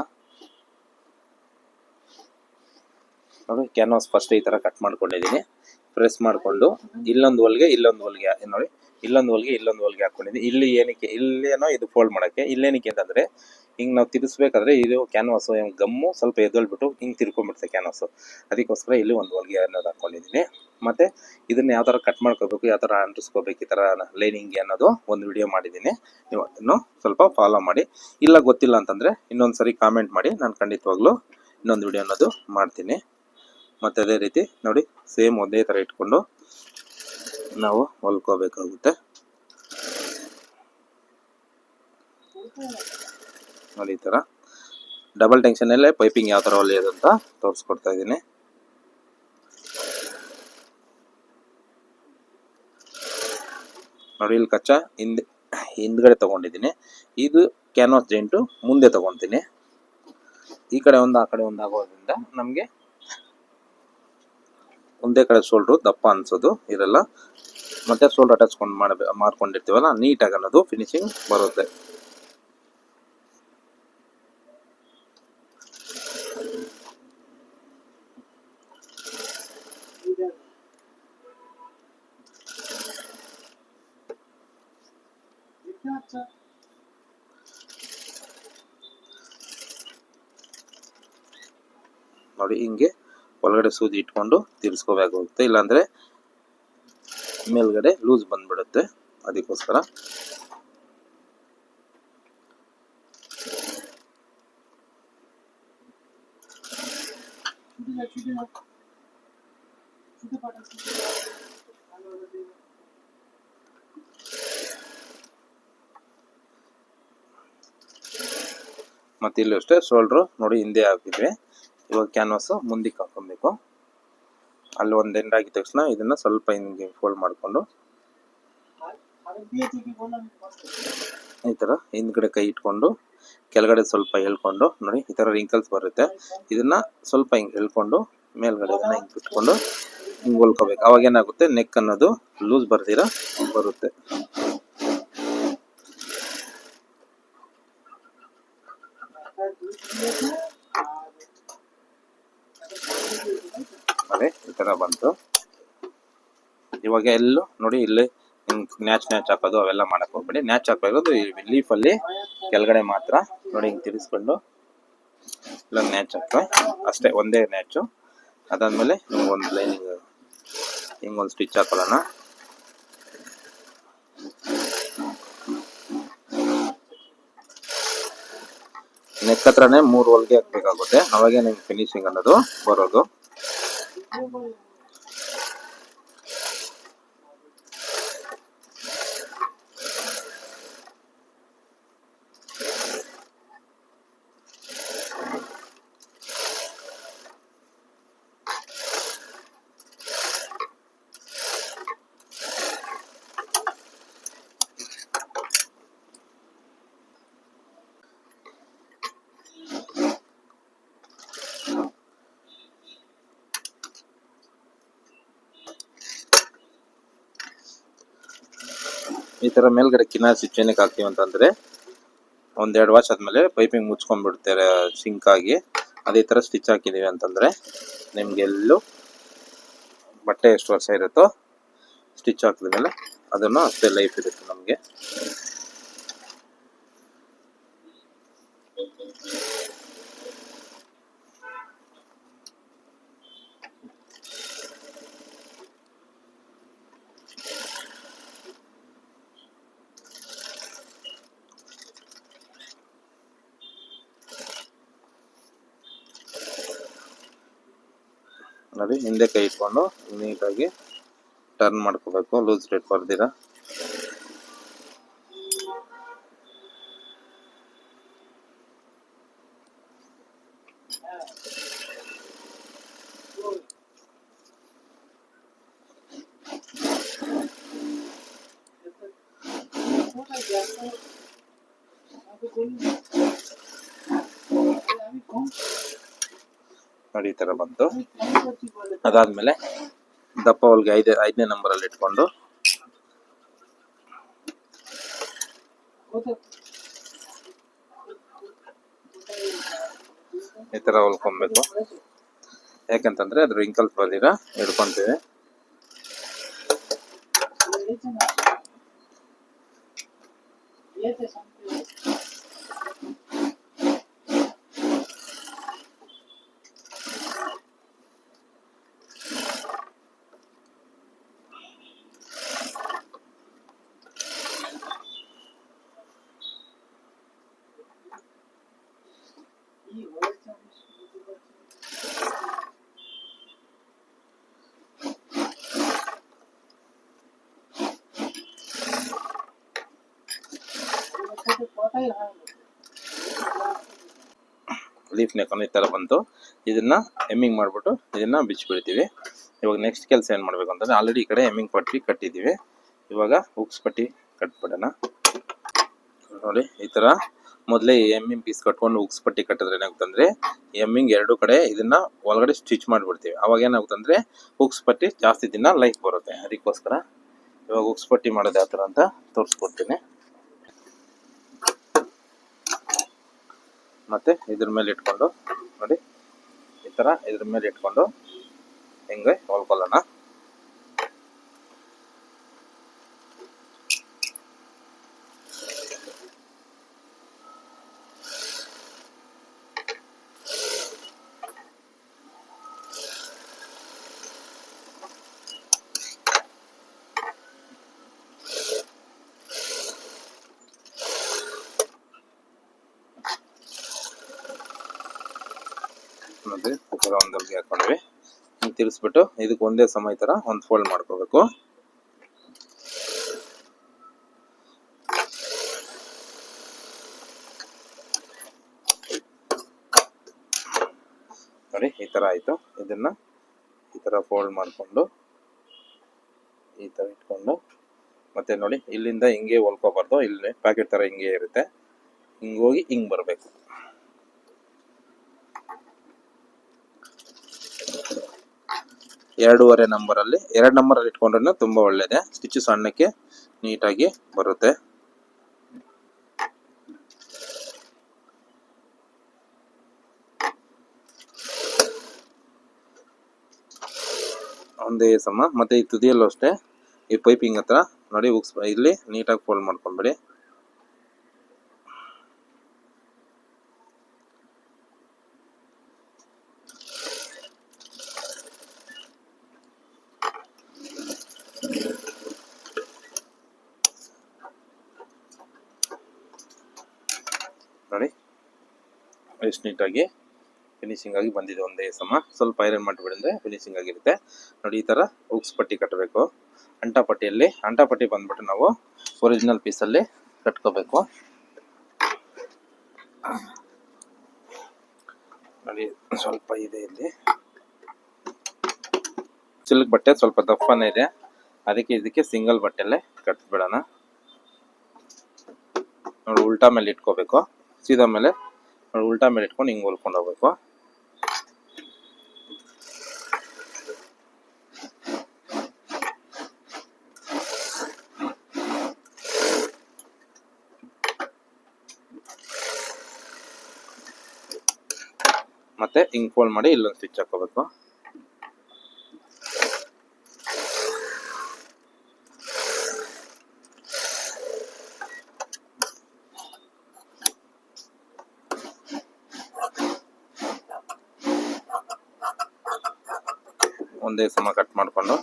ನೋಡಿ ಕ್ಯಾನ್ವಾಸ್ ಫಸ್ಟ್ ಈ ತರ ಕಟ್ ಮಾಡ್ಕೊಂಡಿದ್ದೀನಿ ಪ್ರೆಸ್ ಮಾಡ್ಕೊಂಡು, ಇಲ್ಲೊಂದು ಹೊಲ್ಗೆ ಇಲ್ಲೊಂದು ಹೊಲ್ಗೆ, ನೋಡಿ. ಇಲ್ಲೊಂದು ಹೊಲಿಗೆ ಇಲ್ಲೊಂದು ಹೊಲಿಗೆ ಹಾಕೊಂಡಿದ್ದೀನಿ ಇಲ್ಲಿ ಏನಕ್ಕೆ, ಇಲ್ಲೇನೋ ಇದು ಫೋಲ್ಡ್ ಮಾಡೋಕ್ಕೆ. ಇಲ್ಲೇನಕ್ಕೆ ಅಂತಂದರೆ, ಹಿಂಗೆ ನಾವು ತಿರ್ಸ್ಬೇಕಾದ್ರೆ ಇದು ಕ್ಯಾನ್ವಾಸ್ ಗಮ್ಮು, ಸ್ವಲ್ಪ ಎದ್ದೊಳ್ಬಿಟ್ಟು ಹಿಂಗೆ ತಿರ್ಕೊಂಡ್ಬಿಡ್ತೆ ಕ್ಯಾನ್ವಾಸು ಅದಕ್ಕೋಸ್ಕರ ಇಲ್ಲಿ ಒಂದು ಹೊಲಿಗೆ ಅನ್ನೋದು ಹಾಕೊಂಡಿದ್ದೀನಿ. ಮತ್ತು ಇದನ್ನು ಯಾವ ಥರ ಕಟ್ ಮಾಡ್ಕೋಬೇಕು ಯಾವ ಥರ ಅಂಟಿಸ್ಕೋಬೇಕು, ಈ ಥರ ಲೈನಿಂಗ್ ಅನ್ನೋದು ಒಂದು ವಿಡಿಯೋ ಮಾಡಿದ್ದೀನಿ. ನೀವು ಅದನ್ನು ಸ್ವಲ್ಪ ಫಾಲೋ ಮಾಡಿ. ಇಲ್ಲ ಗೊತ್ತಿಲ್ಲ ಅಂತಂದರೆ ಇನ್ನೊಂದು ಸರಿ ಕಾಮೆಂಟ್ ಮಾಡಿ. ನಾನು ಖಂಡಿತವಾಗ್ಲೂ ಇನ್ನೊಂದು ವಿಡಿಯೋ ಅನ್ನೋದು ಮಾಡ್ತೀನಿ. ಮತ್ತು ಅದೇ ರೀತಿ ನೋಡಿ ಸೇಮ್ ಒಂದೇ ಥರ ಇಟ್ಕೊಂಡು ನಾವು ಹೊಲ್ಕೋಬೇಕಾಗುತ್ತೆ. ನೋಡಿ ಈ ತರ ಡಬಲ್ ಟೆನ್ಷನ್ ಅಲ್ಲೇ ಪೈಪಿಂಗ್ ಯಾವ ತರ ಹೊಲಿಯೋದು ಅಂತ ತೋರಿಸ್ಕೊಡ್ತಾ ಇದ್ದೀನಿ. ನೋಡಿ ಇಲ್ಲಿ ಕಚ್ಚಾ ಹಿಂದೆ, ಹಿಂದ್ಗಡೆ ತಗೊಂಡಿದ್ದೀನಿ. ಇದು ಕ್ಯಾನ್ವಾಸ್ ಜೈಂಟು ಮುಂದೆ ತಗೊಂತೀನಿ. ಈ ಕಡೆ ಒಂದು, ಆ ಕಡೆ ಒಂದು ಆಗೋದ್ರಿಂದ ನಮಗೆ ಒಂದೇ ಕಡೆ ಶೋಲ್ಡ್ರು ದಪ್ಪ ಅನ್ಸೋದು ಇರಲ್ಲ. ಮತ್ತೆ ಸೋಲ್ ಅಟ್ಯಾಚ್ಕೊಂಡು ಮಾಡಬೇಕು ಮಾಡ್ಕೊಂಡಿರ್ತೀವಲ್ಲ ನೀಟಾಗಿ ಅನ್ನೋದು ಫಿನಿಶಿಂಗ್ ಬರುತ್ತೆ. ನೋಡಿ, ಹಿಂಗೆ ಒಳಗಡೆ ಸೂಜಿ ಇಟ್ಕೊಂಡು ತಿರ್ಸ್ಕೋಬೇಕಾಗುತ್ತೆ. ಇಲ್ಲಾಂದ್ರೆ ಮೇಲ್ಗಡೆ ಲೂಸ್ ಬಂದ್ಬಿಡುತ್ತೆ. ಅದಕ್ಕೋಸ್ಕರ. ಮತ್ತೆ ಅಷ್ಟೇ ಶೋಲ್ಡ್ರು ನೋಡಿ ಹಿಂದೆ ಹಾಕಿದ್ವಿ ಇವಾಗ ಕ್ಯಾನ್ವಾಸ್ ಮುಂದಕ್ಕೆ ಹಾಕೊಬೇಕು ಅಲ್ಲಿ ಒಂದು ಎಂಡ್ ಆಗಿದ ತಕ್ಷಣ ಇದನ್ನ ಸ್ವಲ್ಪ ಹಿಂಗೆ ಫೋಲ್ಡ್ ಮಾಡಿಕೊಂಡು ಈ ತರ ಹಿಂದ್ಗಡೆ ಕೈ ಇಟ್ಕೊಂಡು, ಕೆಳಗಡೆ ಸ್ವಲ್ಪ ಎಳ್ಕೊಂಡು ನೋಡಿ ಈ ತರ ರಿಂಕಲ್ಸ್ ಬರುತ್ತೆ. ಇದನ್ನ ಸ್ವಲ್ಪ ಹಿಂಗೆ ಎಳ್ಕೊಂಡು ಮೇಲ್ಗಡೆ ಇದನ್ನ ಹಿಂಗೆ ಇಟ್ಕೊಂಡು ಹಿಂಗೆ ಹೊಲ್ಕೋಬೇಕು. ಅವಾಗ ಏನಾಗುತ್ತೆ? ನೆಕ್ ಅನ್ನೋದು ಲೂಸ್ ಬರ್ದಿರ, ಬರುತ್ತೆ. ಬಂತು. ಇವಾಗ ಎಲ್ಲೂ ನೋಡಿ ಇಲ್ಲಿ ನ್ಯಾಚ್ ನ್ಯಾಚ್ ಹಾಕೋದು ಅವೆಲ್ಲ ಮಾಡಕ್ ಹೋಗ್ಬೇಡಿ. ನ್ಯಾಚ್ ಹಾಕೋದು ಅಲ್ಲಿ ಕೆಳಗಡೆ ಮಾತ್ರ. ನೋಡಿ ಹಿಂಗೆ ತಿರ್ಸ್ಕೊಂಡು ನ್ಯಾಚ್ ಹಾಕ. ಅಷ್ಟೇ, ಒಂದೇ ನ್ಯಾಚು. ಅದಾದ್ಮೇಲೆ ಒಂದು ಲೈನಿಂಗ್ ಹಿಂಗ್ ಒಂದು ಸ್ಟಿಚ್ ಹಾಕೊಳ್ಳೋಣ. ನೆಕ್ ಹತ್ರನೇ ಮೂರು ಹೊಲಿಗೆ ಹಾಕ್ಬೇಕಾಗುತ್ತೆ. ಅವಾಗೆ ನಿಮ್ಗೆ ಫಿನಿಶಿಂಗ್ ಅನ್ನೋದು ಬರೋದು. ಈ ತರ ಮೇಲ್ಗಡೆ ಕಿನಾರ್ ಏನಕ್ಕೆ ಹಾಕ್ತೀವಿ ಅಂತಂದ್ರೆ ಒಂದೆರಡು ವಾಚ್ ಆದ್ಮೇಲೆ ಪೈಪಿಂಗ್ ಮುಚ್ಕೊಂಡ್ಬಿಡ್ತಾರೆ ಸಿಂಕ್ ಆಗಿ. ಅದೇ ತರ ಸ್ಟಿಚ್ ಹಾಕಿದೀವಿ ಅಂತಂದ್ರೆ ನಿಮ್ಗೆಲ್ಲೂ ಬಟ್ಟೆ ಎಷ್ಟು ವರ್ಷ ಇರುತ್ತೋ ಸ್ಟಿಚ್ ಹಾಕಿದ ಮೇಲೆ ಅದನ್ನು ಅಷ್ಟೇ ಲೈಫ್ ಇರುತ್ತೆ ನಮಗೆ. ನೋಡಿ ಹಿಂದೆ ಕೈ ಇಟ್ಕೊಂಡು ನೀಟಾಗಿ ಟರ್ನ್ ಮಾಡ್ಕೋಬೇಕು. ಲೂಸ್ ರೇಟ್ ಬರ್ದಿರ. ನೋಡಿ ತರ ಬಂತು. ಅದಾದ್ಮೇಲೆ ದಪ್ಪ ಹೊಲ್ಗೆ ಐದು, ಐದನೇ ನಂಬರ್ ಅಲ್ಲಿ ಇಟ್ಕೊಂಡು. ಈ ತರ ಹೊಲ್ಕೊಬೇಕು. ಯಾಕಂತಂದ್ರೆ ಅದ್ರ ರಿಂಕಲ್ಸ್ ಬರ್ದಿರ ಹಿಡ್ಕೊಂತೀವಿ. ಲೀಫ್ ನೆಕ್ ಈ ಥರ ಬಂತು. ಇದನ್ನ ಎಮ್ಮಿಂಗ್ ಮಾಡ್ಬಿಟ್ಟು ಇದನ್ನ ಬಿಚ್ಚಿಬಿಡ್ತೀವಿ. ಇವಾಗ ನೆಕ್ಸ್ಟ್ ಕೆಲಸ ಏನ್ ಮಾಡ್ಬೇಕು ಅಂತಂದರೆ ಆಲ್ರೆಡಿ ಈ ಕಡೆ ಎಮ್ಮಿಂಗ್ ಪಟ್ಟಿ ಕಟ್ಟಿದ್ದೀವಿ. ಇವಾಗ ಹುಕ್ಸ್ ಪಟ್ಟಿ ಕಟ್ಬಿಡೋಣ. ನೋಡಿ, ಈ ತರ ಮೊದಲೇ ಎಮ್ಮಿಂಗ್ ಪೀಸ್ ಕಟ್ಕೊಂಡು ಉಕ್ಸ್ ಪಟ್ಟಿ ಕಟ್ಟಿದ್ರೆ ಏನಾಗುತ್ತಂದ್ರೆ ಎಮ್ಮಿಂಗ್ ಎರಡು ಕಡೆ ಇದನ್ನ ಒಳಗಡೆ ಸ್ಟಿಚ್ ಮಾಡಿಬಿಡ್ತೀವಿ. ಅವಾಗ ಏನಾಗುತ್ತಂದ್ರೆ ಉಕ್ಸ್ ಪಟ್ಟಿ ಜಾಸ್ತಿ ದಿನ ಲೈಫ್ ಬರುತ್ತೆ. ಅದಕ್ಕೋಸ್ಕರ ಇವಾಗ ಉಕ್ಸ್ ಪಟ್ಟಿ ಮಾಡೋದು ಯಾವ ಥರ ಅಂತ ತೋರಿಸ್ಕೊಡ್ತೀನಿ. ಮತ್ತೆ ಇದ್ರ ಮೇಲೆ ಇಟ್ಕೊಂಡು ನೋಡಿ. ಈ ಥರ ಇದ್ರ ಮೇಲೆ ಇಟ್ಕೊಂಡು ಹಿಂಗೆ ಹೊಲ್ಕೊಳ್ಳೋಣ. ಈ ಥರ ಒಂದು ಹಾಕೊಂಡ್ವಿ. ಹಿಂಗೆ ತಿರ್ಸ್ಬಿಟ್ಟು ಇದಕ್ಕೆ ಒಂದೇ ಸಮ ಈ ಥರ ಒಂದು ಫೋಲ್ಡ್ ಮಾಡ್ಕೋಬೇಕು. ನೋಡಿ, ಈ ಥರ ಆಯಿತು. ಇದನ್ನ ಈ ಥರ ಫೋಲ್ಡ್ ಮಾಡಿಕೊಂಡು, ಈ ಥರ ಇಟ್ಕೊಂಡು, ಮತ್ತೆ ನೋಡಿ, ಇಲ್ಲಿಂದ ಹಿಂಗೆ ಹೊಲ್ಕೋಬಾರ್ದು, ಇಲ್ಲಿ ಪ್ಯಾಕೆಟ್ ಥರ ಹಿಂಗೆ ಇರುತ್ತೆ. ಹಿಂಗೋಗಿ ಹೋಗಿ ಹಿಂಗೆ ಬರಬೇಕು. ಎರಡೂವರೆ ನಂಬರ್ ಅಲ್ಲಿ ಎರಡು ನಂಬರ್ ಅಲ್ಲಿ ಇಟ್ಕೊಂಡ್ರೆ ತುಂಬಾ ಒಳ್ಳೇದೆ. ಸ್ಟಿಚ್ ಸಣ್ಣಕ್ಕೆ, ನೀಟಾಗಿ ಬರುತ್ತೆ. ಒಂದೇ ಸಮ, ಮತ್ತೆ ಈ ತುದಿಯಲ್ಲೂ ಅಷ್ಟೇ. ಈ ಪೈಪಿಂಗ್ ಹತ್ರ ನೋಡಿ ಉಗ್ಸ್ ಇಲ್ಲಿ ನೀಟಾಗಿ ಫೋಲ್ಡ್ ಮಾಡ್ಕೊಂಬಿಡಿ. ನೀಟಾಗಿ ಫಿನಿಶಿಂಗ್ ಆಗಿ ಬಂದಿದೆ ಒಂದೇ ಸಮ. ಸ್ವಲ್ಪ ಐರನ್ ಮಾಡಿಬಿಡಿದ್ರೆ ಫಿನಿಶಿಂಗ್ ಆಗಿರುತ್ತೆ. ನೋಡಿ, ಈ ಥರ ಉಕ್ಸ್ ಪಟ್ಟಿ ಕಟ್ಟಬೇಕು. ಅಂಟಾ ಪಟ್ಟಿಯಲ್ಲಿ ಬಂದ್ಬಿಟ್ಟು ನಾವು ಒರಿಜಿನಲ್ ಪೀಸಲ್ಲಿ ಕಟ್ಕೋಬೇಕು. ನೋಡಿ, ಸ್ವಲ್ಪ ಇದೆ ಇಲ್ಲಿ. ಸಿಲ್ಕ್ ಬಟ್ಟೆ ಸ್ವಲ್ಪ ದಪ್ಪನೇ ಇದೆ. ಅದಕ್ಕೆ ಇದಕ್ಕೆ ಸಿಂಗಲ್ ಬಟ್ಟೆಲ್ಲೇ ಕಟ್ಬಿಡೋಣ. ನೋಡಿ, ಉಲ್ಟಾ ಮೇಲೆ ಇಟ್ಕೋಬೇಕು. ಸೀದಾ ಮೇಲೆ ಉಲ್ಟಾ ಮೇಲೆ ಇಟ್ಕೊಂಡು ಹಿಂಗೆ ಹೊಲ್ಕೊಂಡು ಹೋಗ್ಬೇಕು. ಮತ್ತೆ ಹಿಂಗೆ ಫೋಲ್ಡ್ ಮಾಡಿ ಇಲ್ಲೊಂದು ಸ್ಟಿಚ್ ಹಾಕೋಬೇಕು ಒಂದೇ ಸಮ ಕಟ್ ಮಾಡಿಕೊಂಡು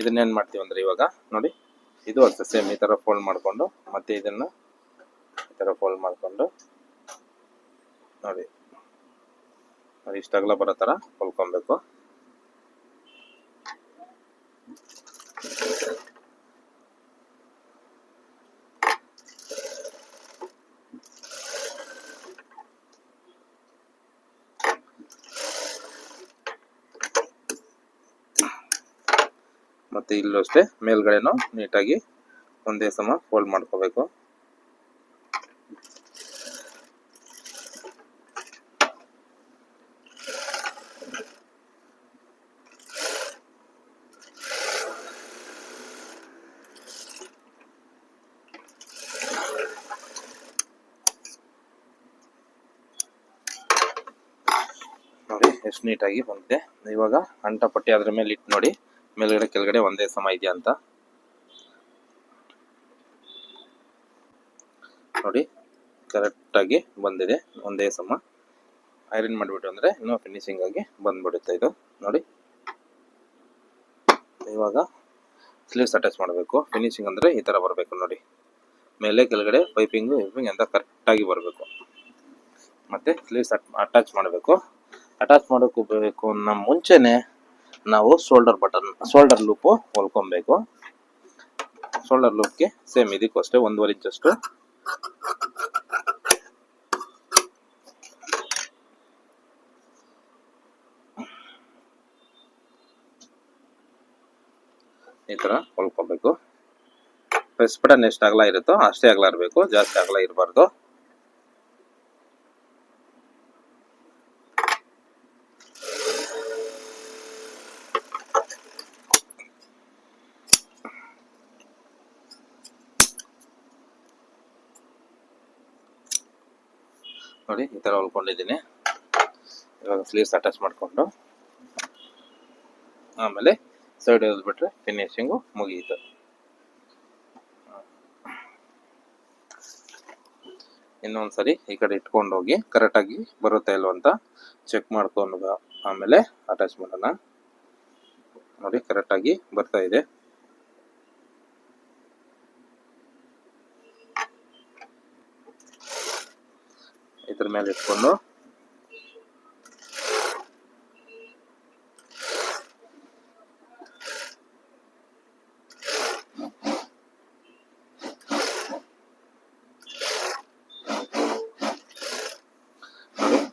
ಇದನ್ನೇನು ಮಾಡ್ತೀವಿ ಅಂದರೆ ಇವಾಗ ನೋಡಿ, ಇದು ಅಷ್ಟೇ ಸೇಮ್ ಈ ಥರ ಫೋಲ್ಡ್ ಮಾಡಿಕೊಂಡು ಮತ್ತೆ ಇದನ್ನು ಈ ಥರ ಫೋಲ್ಡ್ ಮಾಡಿಕೊಂಡು ನೋಡಿ ನೋಡಿ ಇಷ್ಟು ಅಗಲ ಬರೋ ಥರ ಹೊಲ್ಕೊಬೇಕು. ಮತ್ತೆ ಇಲ್ಲೂ ಅಷ್ಟೇ ಮೇಲ್ಗಡೆನೂ ನೀಟಾಗಿ ಒಂದೇ ಸಮ ಫೋಲ್ಡ್ ಮಾಡ್ಕೋಬೇಕು. ನೋಡಿ, ಎಷ್ಟು ನೀಟಾಗಿ ಬಂದಿದೆ. ಇವಾಗ ಅಂಟ ಪಟ್ಟಿ ಅದ್ರ ಮೇಲೆ ಇಟ್ಟು ನೋಡಿ. ಮೇಲ್ಗಡೆ, ಕೆಳಗಡೆ ಒಂದೇ ಸಮ ಇದೆಯಾ ಅಂತ? ನೋಡಿ ಕರೆಕ್ಟಾಗಿ ಬಂದಿದೆ, ಒಂದೇ ಸಮ. ಐರನ್ ಮಾಡಿಬಿಟ್ಟು ಅಂದರೆ ಇನ್ನೂ ಫಿನಿಶಿಂಗ್ ಆಗಿ ಬಂದ್ಬಿಡುತ್ತೆ ಇದು. ನೋಡಿ. ಇವಾಗ ಸ್ಲೀವ್ಸ್ ಅಟ್ಯಾಚ್ ಮಾಡಬೇಕು. ಫಿನಿಶಿಂಗ್ ಅಂದರೆ ಈ ಥರ ಬರಬೇಕು ನೋಡಿ. ಮೇಲೆ, ಕೆಳಗಡೆ ಪೈಪಿಂಗು ಪೈಪಿಂಗ್ ಅಂತ ಕರೆಕ್ಟಾಗಿ ಬರಬೇಕು. ಮತ್ತು ಸ್ಲೀವ್ಸ್ ಅಟ್ಯಾಚ್ ಮಾಡಬೇಕು. ಅಟ್ಯಾಚ್ ಮಾಡೋಕ್ಕೂ ಅನ್ನೋ ಮುಂಚೆನೆ ನಾವು ಶೋಲ್ಡರ್ ಬಟನ್ ಶೋಲ್ಡರ್ ಲೂಪು ಹೊಲ್ಕೊಬೇಕು. ಶೋಲ್ಡರ್ ಲೂಪ್ಗೆ ಸೇಮ್ ಇದಕ್ಕೂ ಅಷ್ಟೇ ಒಂದೂವರೆ ಇಂಚಷ್ಟು ಈ ಥರ ಹೊಲ್ಕೊಬೇಕು. ಪ್ರೆಸ್ ಬಟನ್ ಎಷ್ಟು ಅಗಲ ಇರುತ್ತೋ ಅಷ್ಟೇ ಅಗಲ ಇರಬೇಕು, ಜಾಸ್ತಿ ಅಗಲ ಇರಬಾರ್ದು ನೋಡಿ ಈ ಥರ ಹೊಲ್ಕೊಂಡಿದ್ದೀನಿ. ಇವಾಗ ಸ್ಲೀವ್ಸ್ ಅಟ್ಯಾಚ್ ಮಾಡಿಕೊಂಡು. ಆಮೇಲೆ ಸೈಡ್ ಬಿಟ್ರೆ ಫಿನಿಶಿಂಗು ಮುಗಿಯಿತು ಇನ್ನೊಂದು ಸರಿ ಈ ಕಡೆ ಇಟ್ಕೊಂಡು ಹೋಗಿ ಕರೆಕ್ಟಾಗಿ ಬರುತ್ತೆ ಇಲ್ವ ಅಂತ ಚೆಕ್ ಮಾಡ್ಕೊಂಡು ಆಮೇಲೆ ಅಟ್ಯಾಚ್ ಮಾಡೋಣ ನೋಡಿ ಕರೆಕ್ಟಾಗಿ ಬರ್ತಾ ಇದೆ.